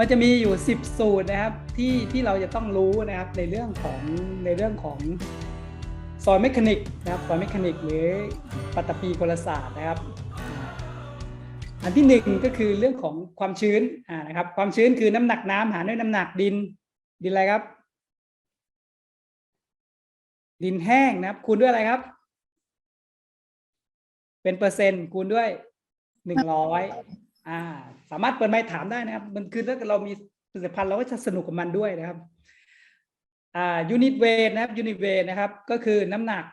มันจะมีอยู่ 10 สูตรนะครับที่ที่เราจะต้องรู้นะครับในเรื่องของในเรื่องของซอยเมคานิกนะครับซอยเมคานิกหรือปัตตภีกลศาสตร์นะครับ อันที่หนึ่งก็คือเรื่องของความชื้นอ่านะครับความชื้นคือน้ำหนักน้ำหารด้วยน้ำหนักดินดินอะไรครับ ดินแห้งนะครับคูณด้วยอะไรครับ เป็นเปอร์เซ็นต์คูณด้วยหนึ่งร้อย อ่า สามารถเปิดไมค์ถามได้นะครับ มันคือถ้าเรามีผลิตภัณฑ์เราก็จะสนุกกับมันด้วยนะครับอ่ายูนิตเวทนะครับยูนิตเวทนะครับ ก็คือน้ำหนัก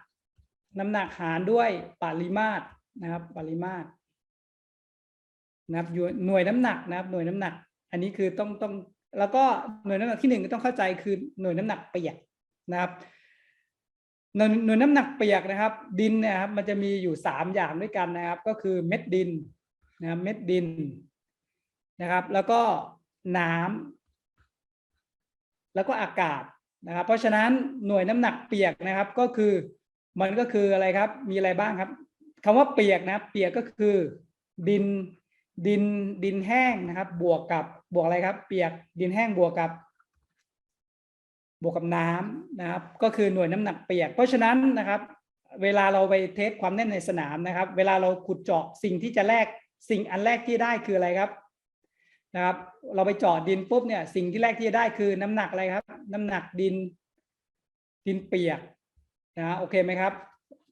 น้ำหนักหารด้วยปริมาตรนะครับ ปริมาตรนะครับหน่วยน้ำหนักนะครับ หน่วยน้ำหนัก อันนี้คือต้องต้อง แล้วก็หน่วยน้ำหนักที่หนึ่งก็ต้องเข้าใจคือหน่วยน้ำหนักเปียกนะครับหน่วยหน่วยน้ำหนักเปียกนะครับ ดินนะครับ มันจะมีอยู่สามอย่างด้วยกันนะครับ ก็คือเม็ดดิน นะครับเม็ดดินนะครับ แล้วก็น้ำแล้วก็อากาศนะครับ เพราะฉะนั้นหน่วยน้ำหนักเปียกนะครับก็คือมันก็คืออะไรครับ มีอะไรบ้างครับคำว่าเปียกนะเปียกก็คือดินดินดินแห้งนะครับ บวกกับบวกอะไรครับ เปียกดินแห้งบวกกับบวกกับน้ำนะครับ ก็คือหน่วยน้ำหนักเปียก เพราะฉะนั้นนะครับ เวลาเราไปเทสความแน่นในสนามนะครับ เวลาเราขุดเจาะสิ่งที่จะแลก สิ่งอันแรกที่ได้คืออะไรครับนะครับ เราไปจาะดินปุ๊บเนี่ย สิ่งที่แรกที่จะได้คือน้ำหนักอะไรครับ น้ำหนักดินดินเปียกนะโอเคไหมครับ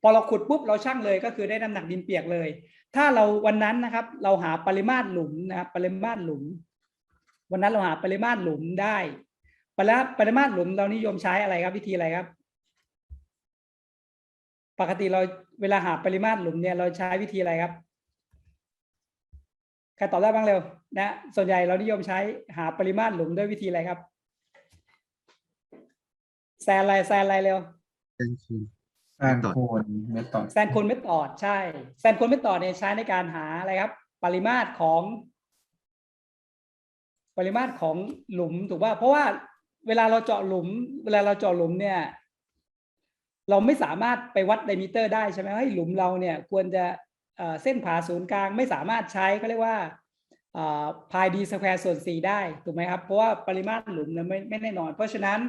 พอเราขุดปุ๊บเราชั่งเลยก็คือได้น้ำหนักดินเปียกเลย ถ้าเราวันนั้นนะครับ เราหาปริมาตรหลุมนะครับ ปริมาตรหลุม วันนั้นเราหาปริมาตรหลุมได้ปริปริมาตรหลุมเรานิยมใช้อะไรครับ วิธีอะไรครับ ปกติเราเวลาหาปริมาตรหลุมเนี่ยเราใช้วิธีอะไรครับ ใครตอบได้บ้างเร็วนะส่วนใหญ่เรานิยมใช้หาปริมาตรหลุมด้วยวิธีอะไรครับแซนอะไรแซนอะไรเร็วแซนโคนเมธอดแซนโคนเมธอดใช่แซนโคนเมธอดเนี่ยใช้ในการหาอะไรครับ ปริมาตรของ ปริมาตรของหลุมถูกป่ะเพราะว่าเวลาเราเจาะหลุม เวลาเราเจาะหลุมเนี่ย เราไม่สามารถไปวัดไดมิเตอร์ได้ใช่ไหมให้ยหลุมเราเนี่ย ควรจะ เส้นผ่าศูนย์กลางไม่สามารถใช้ก็เรียกว่าพายดีสแควร์ส่วนสี่ได้ถูกไหมครับ เพราะว่าปริมาตรหลุมเนี่ยไม่ไม่แน่นอน เพราะฉะนั้น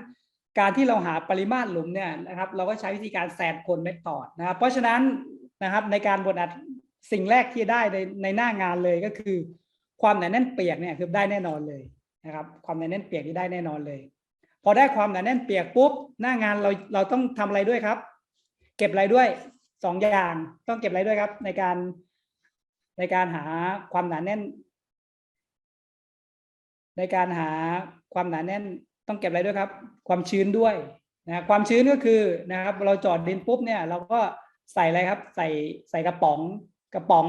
การที่เราหาปริมาตรหลุมเนี่ยนะครับเราก็ใช้วิธีการแซนคนเมธอดนะครับเพราะฉะนั้นนะครับในการบดอัดสิ่งแรกที่ได้ในในหน้างานเลยก็คือ ความหนาแน่นเปียกเนี่ยคือได้แน่นอนเลยนะครับความหนาแน่นเปียกที่ได้แน่นอนเลย พอได้ความหนาแน่นเปียกปุ๊บหน้างานเราเราต้องทำอะไรด้วยครับ เก็บอะไรด้วย สองอย่างต้องเก็บอะไรด้วยครับ ในการในการหาความหนาแน่น ในการหาความหนาแน่น ต้องเก็บอะไรด้วยครับ ความชื้นด้วยนะความชื้นก็คือนะครับ เราจอดดินปุ๊บเนี่ย เราก็ใส่อะไรครับ ใส่ใส่กระป๋องกระป๋อง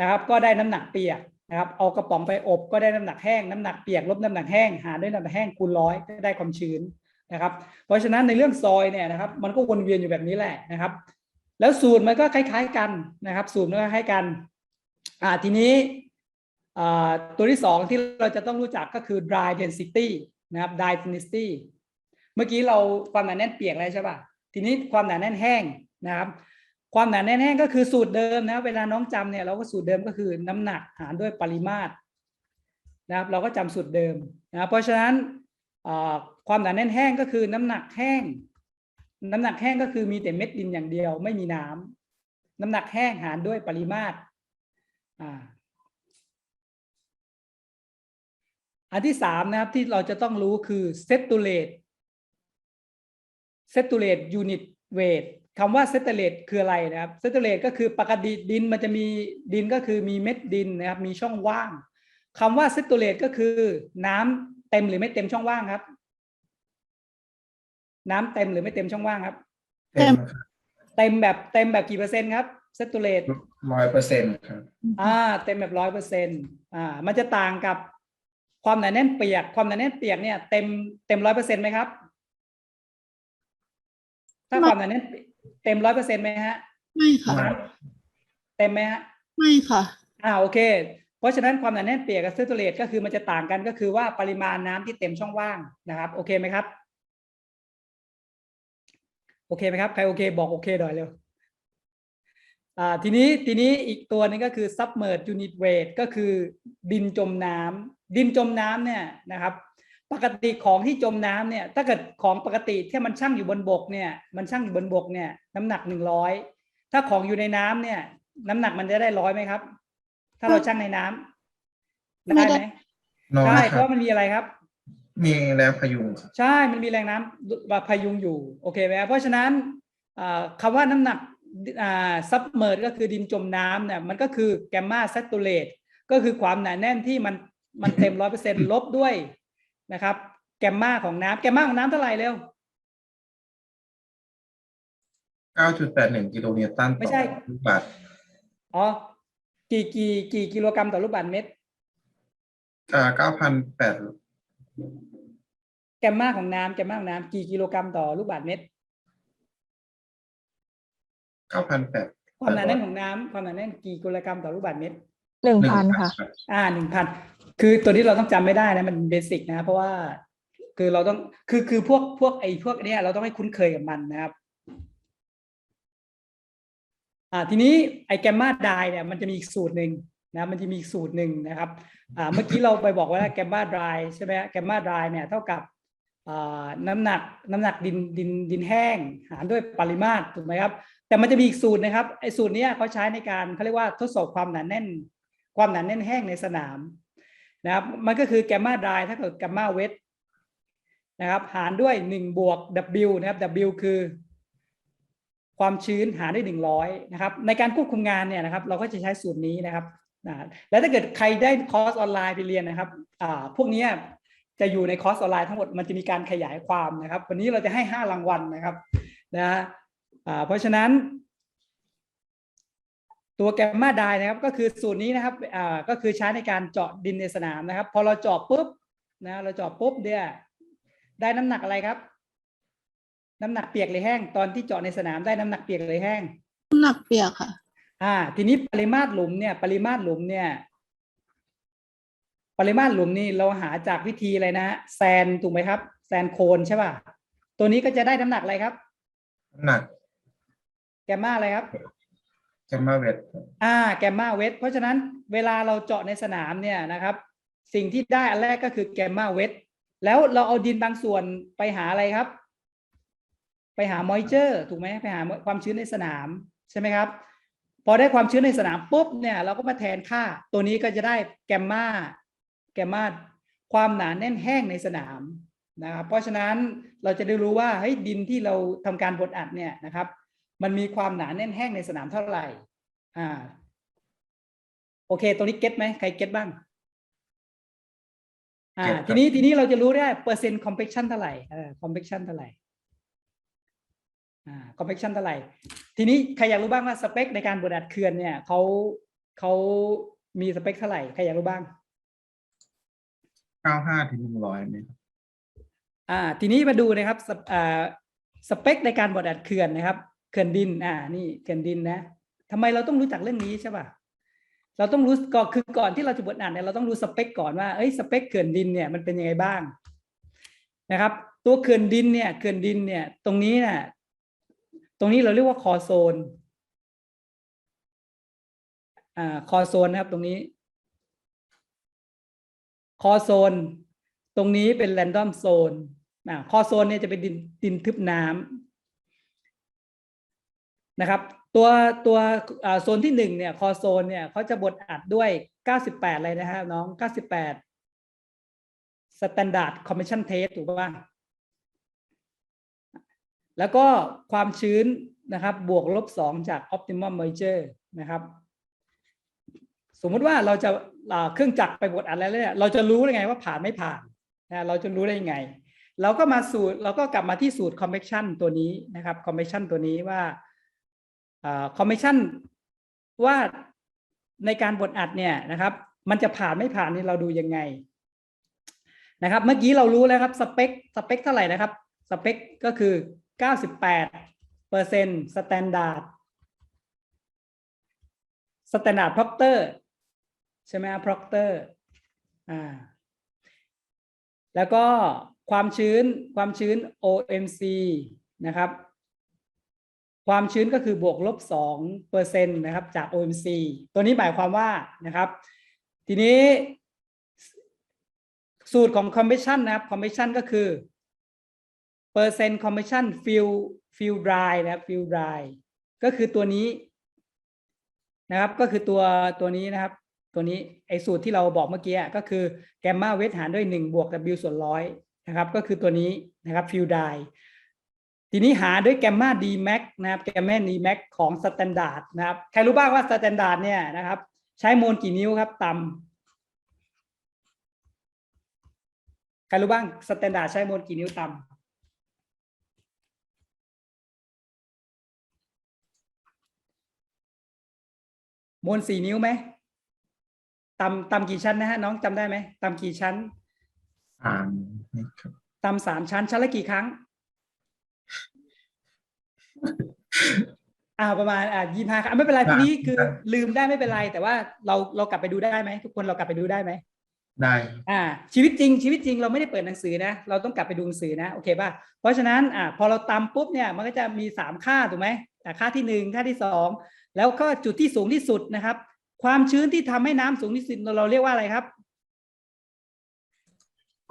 นะครับ ก็ได้น้ำหนักเปียกนะครับ เอากระป๋องไปอบก็ได้น้ำหนักแห้งน้ำหนักเปียกลบน้ำหนักแห้งหารด้วยน้ำหนักแห้งคูณร้อยก็ได้ความชื้นนะครับ เพราะฉะนั้นในเรื่องซอยเนี่ยนะครับ มันก็วนเวียนอยู่แบบนี้แหละนะครับ แล้วสูตรมันก็คล้าย ๆกันนะครับ สูตรมันก็คล้ายกันอ่าทีนี้ตัวที่สองที่เราจะต้องรู้จักก็คือ dry density นะครับ dry density เมื่อกี้เราความหนาแน่นเปียกแล้วใช่ป่ะทีนี้ความหนาแน่นแห้งนะครับ ความหนาแน่นแห้งก็คือสูตรเดิมนะเวลาน้องจำเนี่ยเราก็สูตรเดิมก็คือน้ำหนักหารด้วยปริมาตรนะครับ เราก็จำสูตรเดิมนะเพราะฉะนั้นความหนาแน่นแห้งก็คือน้ำหนักแห้ง น้ำหนักแห้งก็คือมีแต่เม็ดดินอย่างเดียวไม่มีน้ำน้ำหนักแห้งหารด้วยปริมาตรอ่าอันที่สามนะครับที่เราจะต้องรู้คือเซตูเลตเซตูเลตยูนิตเวทคำว่าเซตูเลตคืออะไรนะครับเซตูเลตก็คือปกติดินมันจะมีดินก็คือมีเม็ดดินนะครับมีช่องว่างคำว่าเซตูเลตก็คือน้ำเต็มหรือไม่เต็มช่องว่างครับ น้ำเต็มหรือไม่เต็มช่องว่างครับ เต็มเต็มแบบเต็มแบบกี่เปอร์เซ็นต์ครับเซตูเลตร้อยเปอร์เซ็นต์ครับอ่า เต็มแบบร้อยเปอร์เซ็นต์อ่า มันจะต่างกับความหนาแน่นเปียก ความหนาแน่นเปียกเนี่ยเต็มเต็มร้อยเปอร์เซ็นต์ไหมครับ ถ้าความหนาแน่นเต็มร้อยเปอร์เซ็นต์ไหมฮะ ไม่ค่ะ เต็มไหมฮะ ไม่ค่ะ อ่าโอเค เพราะฉะนั้นความหนาแน่นเปียกกับเซตูเลตก็คือมันจะต่างกันก็คือว่าปริมาณน้ำที่เต็มช่องว่างนะครับ โอเคไหมครับ โอเคไหมครับ ใครโอเค บอกโอเคหน่อยเร็วอ่าทีนี้ทีนี้อีกตัวหนึงก็คือ submerged unit weight ก็คือดินจมน้ำดินจมน้ำเนี่ยนะครับ ปกติของที่จมน้ำเนี่ย ถ้าเกิดของปกติที่มันชั่งอยู่บนบกเนี่ย มันชั่งอยู่บนบกเนี่ย น้ำหนักหนึ่งร้อยถ้าของอยู่ในน้ำเนี่ย น้ำหนักมันจะได้ร้อยไหมครับ ถ้าเราชั่งในน้ำไม่ได้ได้ไหมน้อยใช่คเพรับราะมันมีอะไรครับ มีแรงพยุงครับใช่มันมีแรงน้ำพยุงอยู่โอเคไหมครับเพราะฉะนั้นอ่าคำว่าน้ำหนักซับเมอร์ก็คือดินจมน้ำเนี่ยมันก็คือแกมมาเซตูเลตก็คือความหนาแน่นที่มันมันเต็มร้อยเปอร์เซ็นลบด้วยนะครับ แกมมาของน้ำแกมมาของน้ำเท่าไหร่เร็ว9.81กิโลนิวตันไม่ต่อใช่ลูกบาศก์อ๋อกี่กี่กี่กิโลกรัมต่อลูกบาศก์เมตรอ่า9,800แกมมาของน้ำแกมมาของน้ำกี่กิโลกรัมต่อลูกบาศก์เมตร9,800ความหนาแน่นของน้ำความหนาแน่นกี่กิโลกรัมต่อลูกบาศก์เมตรหนึ่งพันค่ะรับอ่าหนึ่งพันคือตัวนี้เราต้องจำไม่ได้นะมันเบสิกนะ เพราะว่าคือเราต้องคือคือพวกพวกไอ้พวกเนี้ยเราต้องให้คุ้นเคยกับมันนะครับอ่าทีนี้ไอ้แกมมาไดเนี่ยมันจะมีอีกสูตรหนึ่งนะมันจะมีอีกสูตรหนึ่งนะครับอ่าเมื่อกี้เราไปบอกว่าแกมมาไดใช่ไหมแกมมาไดเนี่ยเท่ากับ น้ำหนักน้ำหนักดินดินดินแห้ง หารด้วยปริมาตรถูกไหมครับ แต่มันจะมีอีกสูตรนะครับไอ้สูตรนี้เขาใช้ในการเขาเรียกว่าทดสอบความหนาแน่น ความหนาแน่นแห้งในสนามนะครับ มันก็คือแกมมาไดถ้าเกิดแกมมาเวทนะครับหารด้วยหนึ่งบวก W นะครับ W คือ ความชื้นหารด้วยหนึ่งร้อยนะครับ ในการควบคุมงานเนี่ยนะครับ เราก็จะใช้สูตรนี้นะครับนะแล้วถ้าเกิดใครได้คอร์สออนไลน์ไปเรียนนะครับพวกนี้ จะอยู่ในคอร์สออนไลน์ทั้งหมดมันจะมีการขยายความนะครับ วันนี้เราจะให้ห้ารางวัลนะครับนะอ่าเพราะฉะนั้น ตัวแกมมาไดนะครับก็คือสูตรนี้นะครับอ่าก็คือใช้ในการเจาะดินในสนามนะครับ พอเราเจาะปุ๊บนะเราเจาะปุ๊บเนี่ยได้น้ำหนักอะไรครับ น้ำหนักเปียกหรือแห้ง ตอนที่เจาะในสนามได้น้ำหนักเปียกหรือแห้ง น้ำหนักเปียกค่ะ อ่า ทีนี้ปริมาตรหลุมเนี่ย ปริมาตรหลุมเนี่ย ปริมาตรหลุมนี่เราหาจากวิธีอะไรนะฮะแซนถูกไหมครับแซนโคนใช่ป่ะตัวนี้ก็จะได้น้ำหนักอะไรครับน้ำหนักแกมมาอะไรครับแกมมาเวทอ่าแกมมาเวทเพราะฉะนั้นเวลาเราเจาะในสนามเนี่ยนะครับ สิ่งที่ได้อันแรกก็คือแกมมาเวทแล้วเราเอาดินบางส่วนไปหาอะไรครับ ไปหามอยเจอร์ถูกไหมไปหาความชื้นในสนามใช่ไหมครับ พอได้ความชื้นในสนามปุ๊บเนี่ย เราก็มาแทนค่า ตัวนี้ก็จะได้แกมมา แกมมาความหนาแน่นแห้งในสนามนะครับเพราะฉะนั้นเราจะได้รู้ว่าเฮ้ยดินที่เราทำการบดอัดเนี่ยนะครับ มันมีความหนาแน่นแห้งในสนามเท่าไหร่อ่าโอเคตัวนี้เก็ตไหมใครเก็ตบ้างอ่าทีนี้ทีนี้เราจะรู้ได้เปอร์เซ็นต์ compaction เท่าไหร่เออ compaction เท่าไหร่อ่า compaction เท่าไหร่ ทีนี้ใครอยากรู้บ้างว่าสเปคในการบดอัดเขื่อนเนี่ยเขาเขามีสเปคเท่าไหร่ใครอยากรู้บ้าง 95ถึง100เนี่ยครับอ่าทีนี้มาดูนะครับสเอ่อสเปคในการบดอัดเขื่อนนะครับเขื่อนดินอ่านี่เขื่อนดินนะทำไมเราต้องรู้จักเรื่องนี้ใช่ป่ะเราต้องรู้ก่อคือก่อนที่เราจะบดอัดเนี่ยเราต้องรู้สเปคก่อนว่าเอ้ยสเปคเขื่อนดินเนี่ยมันเป็นยังไงบ้างนะครับตัวเขื่อนดินเนี่ยเขื่อนดินเนี่ยตรงนี้น่ะตรงนี้เราเรียกว่าคอโซนอ่าคอโซนนะครับตรงนี้ คอโซน ตรงนี้เป็นแรนดอมโซนคอโซนเนี่ยจะเป็นดินดินทึบน้ำนะครับ ตัวตัวโซนที่หนึ่งเนี่ยคอโซนเนี่ยเขาจะบดอัดด้วย 98เลยนะฮะน้อง 98 Standard Commission Test ถูกป่ะแล้วก็ความชื้นนะครับ บวกลบสองจาก Optimum Moisture นะครับ สมมุติว่าเราจะเครื่องจักรไปบดอัดอะไรเนี่ยเราจะรู้ได้ไงว่าผ่านไม่ผ่านนะเราจะรู้ได้ยังไง เราก็มาสูตรเราก็กลับมาที่สูตร convection ตัวนี้นะครับ convection ตัวนี้ว่าคอ่า convection ว่าในการบดอัดเนี่ยนะครับ มันจะผ่านไม่ผ่านนี่เราดูยังไงนะครับ เมื่อกี้เรารู้แล้วครับสเปคสเปคเท่าไหร่นะครับสเปคก็คือ 98เปอร์เซ็นต์ standard standard proctor ใช่ไหมครับ proctor อ่าแล้วก็ความชื้นความชื้น OMC นะครับ ความชื้นก็คือบวกลบสองเปอร์เซ็นต์นะครับจาก OMC ตัวนี้หมายความว่านะครับ ทีนี้สูตรของ compression นะครับ compression ก็คือ percent compression fill fill dry นะครับ fill dry ก็คือตัวนี้นะครับ ก็คือตัวตัวนี้นะครับ ตัวนี้ไอสูตรที่เราบอกเมื่อกี้ก็คือแกมมาเวทหารด้วย 1 บวก w ส่วนร้อยนะครับก็คือตัวนี้นะครับ fill dry ทีนี้หาด้วยแกมมา d max นะครับแกมมา d max ของ standard นะครับใครรู้บ้างว่า standard เนี่ยนะครับ ใช้โมลกี่นิ้วครับต่ำใครรู้บ้าง standard ใช้โมลกี่นิ้วต่ำโมลสี่นิ้วไหม ต่ำต่ำกี่ชั้นนะฮะน้องจำได้ไหมต่ำกี่ชั้นอ่านนี่ครับต่ำสามชั้นชั้นละกี่ครั้ง อ่าประมาณอ่ายี่ห้าครั้งไม่เป็นไรพวกนี้คือลืมได้ไม่เป็นไร แต่ว่าเราเรากลับไปดูได้ไหมทุกคนเรากลับไปดูได้ไหมได้อ่าชีวิตจริงชีวิตจริงเราไม่ได้เปิดหนังสือนะ เราต้องกลับไปดูหนังสือนะโอเคป่ะเพราะฉะนั้นอ่าพอเราตำปุ๊บเนี่ยมันก็จะมีสามค่าถูกไหมอ่าค่าที่หนึ่งค่าที่สองแล้วก็จุดที่สูงที่สุดนะครับ ความชื้นที่ทำให้น้ำสูงที่สุดเราเรียกว่าอะไรครับ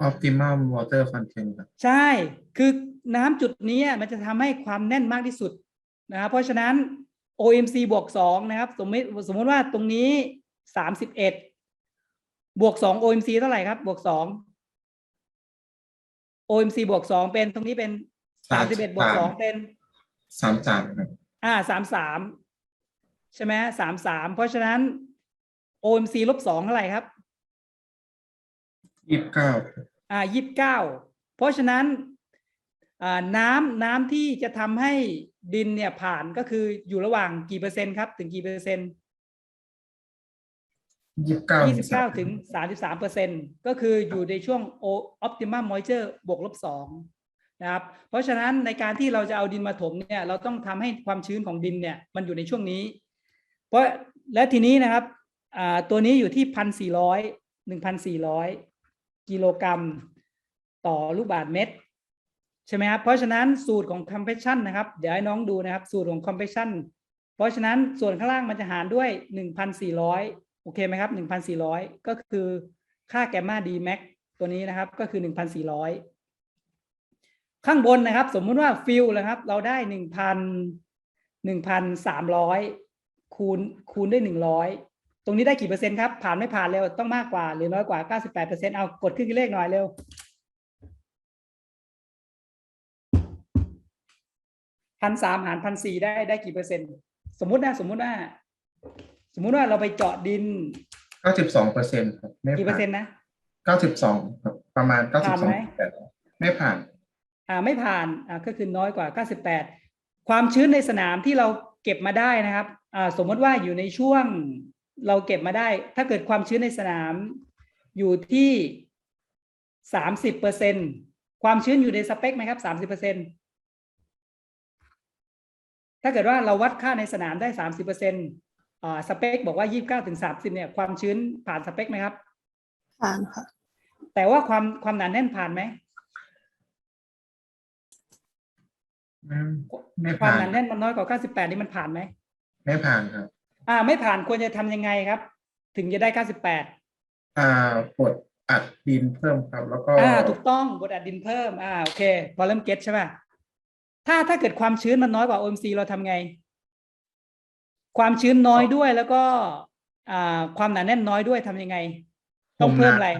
optimum water content ครับใช่ คือน้ำจุดนี้มันจะทำให้ความแน่นมากที่สุดนะครับเพราะฉะนั้น OMC บวกสองนะครับ สมมติสมมติว่าตรงนี้สามสิบเอ็ดบวกสอง OMC เท่าไหร่ครับ บวกสอง OMC บวกสองเป็นตรงนี้เป็นสามสิบเอ็ดบวกสองเป็นสามสามครับอ่าสามสาม ใช่ไหมสามสามเพราะฉะนั้น OMC ลบสองเท่าไหร่ครับยี่สิบเก้าอ่ายี่สิบเก้าเพราะฉะนั้นอ่าน้ำน้ำที่จะทำให้ดินเนี่ยผ่านก็คืออยู่ระหว่างกี่เปอร์เซ็นต์ครับ ถึงกี่เปอร์เซ็นต์ยี่สิบเก้ายี่สิบเก้าถึงสามสิบสามเปอร์เซ็นต์ก็คืออยู่ในช่วง O- optimum moisture บวกลบสองนะครับ เพราะฉะนั้นในการที่เราจะเอาดินมาถมเนี่ย เราต้องทำให้ความชื้นของดินเนี่ย มันอยู่ในช่วงนี้ เพราะและทีนี้นะครับตัวนี้อยู่ที่พันสี่ร้อยหนึ่งพันสี่ร้อยกิโลกรัมต่อลูกบาศก์เมตร ใช่ไหมครับเพราะฉะนั้นสูตรของ compression นะครับ เดี๋ยวให้น้องดูนะครับ สูตรของ compression เพราะฉะนั้นส่วนข้างล่างมันจะหารด้วย 1,400 โอเคไหมครับ 1,400 ก็คือค่าแกมมา d max ตัวนี้นะครับก็คือ 1,400 ข้างบนนะครับ สมมุติว่าฟิลนะครับ เราได้ 1,000 1,300 คูณคูณด้วย100ตรงนี้ได้กี่เปอร์เซ็นต์ครับผ่านไม่ผ่านเร็วต้องมากกว่า หรือน้อยกว่า98%เอากดขึ้นเลขหน่อยเร็วพันสามหารพันสี่ได้ได้กี่เปอร์เซ็นต์สมมุตินะสมมุติว่า สมมุติว่าเราไปเจาะดินเก้าสิบสองเปอร์เซ็นต์ครับไม่กี่เปอผ่าร์เซ็นนต์นะเก้าสิบสองครับประมาณเก้าสิบผ่านสองไหมไม่ผ่าน อ่าไม่ผ่านอ่าก็คือน้อยกว่า98ความชื้นในสนามที่เราเก็บมาได้นะครับอ่า สมมติว่าอยู่ในช่วงเราเก็บมาได้ ถ้าเกิดความชื้นในสนามอยู่ที่30เปอร์เซ็นความชื้นอยู่ในสเปคไหมครับ30เปอร์เซ็นถ้าเกิดว่าเราวัดค่าในสนามได้30เปอร์เซ็นอ่าสเปคบอกว่า29ถึง30เนี่ยความชื้นผ่านสเปคไหมครับ ผ่านค่ะ แต่ว่าความความหนาแน่นผ่านไหมไม่ไม่ความผ่านหนาแน่นมันน้อยกว่า98นี่มันผ่านไหม ไม่ผ่านครับ อ่า ไม่ผ่านควรจะทำยังไงครับ ถึงจะได้98อ่ากดอัดดินเพิ่มครับ แล้วก็อ่า ถูกต้องบดอัดดินเพิ่ม อ่า โอเค พอเริ่มเก็ตใช่ป่ะ ถ้าถ้าเกิดความชื้นมันน้อยกว่า OMC เราทำไง ความชื้นน้อยด้วยแล้วก็ อ่า ความหนาแน่นน้อยด้วยทำยังไง ต้องเพิ่มอะไร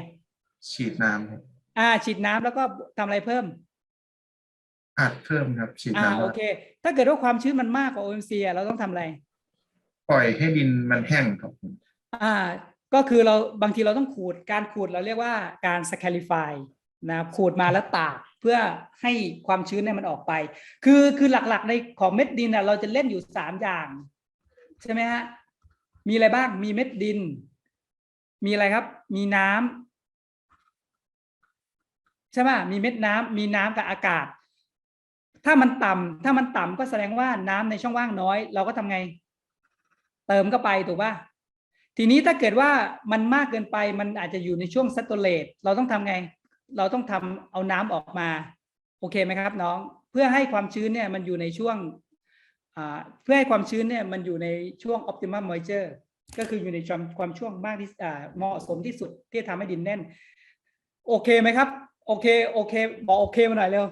ฉีดน้ำครับอ่า ฉีดน้ำแล้วก็ทำอะไรเพิ่ม อัดเพิ่มครับ ฉีดอ่า น้ำโอเค ถ้าเกิดว่าความชื้นมันมากกว่า OMC อะเราต้องทำอะไร ปล่อยให้ดินมันแห้งครับอ่าก็คือเราบางทีเราต้องขูดการขูดเราเรียกว่าการ scarify นะครับขูดมาแล้วตากเพื่อให้ความชื้นเนี่ยมันออกไป คือคือหลักๆในของเม็ดดินอะเราจะเล่นอยู่สามอย่าง ใช่ไหมฮะมีอะไรบ้างมีเม็ดดิน มีอะไรครับ มีน้ำใช่ไหมมีเม็ดน้ำมีน้ำกับอากาศ ถ้ามันต่ำถ้ามันต่ำก็แสดงว่าน้ำในช่องว่างน้อย เราก็ทำไง เติมเข้าไปถูกป่ะทีนี้ถ้าเกิดว่ามันมากเกินไปมันอาจจะอยู่ในช่วง s a t u r a t e เราต้องทำไง เราต้องทำเอาน้ำออกมา โอเคไหมครับน้อง เพื่อให้ความชื้นเนี่ยมันอยู่ในช่วงเพื่อให้ความชื้นเนี่ยมันอยู่ในช่วง optimum moisture ก็คืออยู่ในความความช่วงมากที่เหมาะสมที่สุดที่จะทำให้ดินแน่น โอเคไหมครับ โอเคโอเคบอกโอเคมาหน่อยเร็ว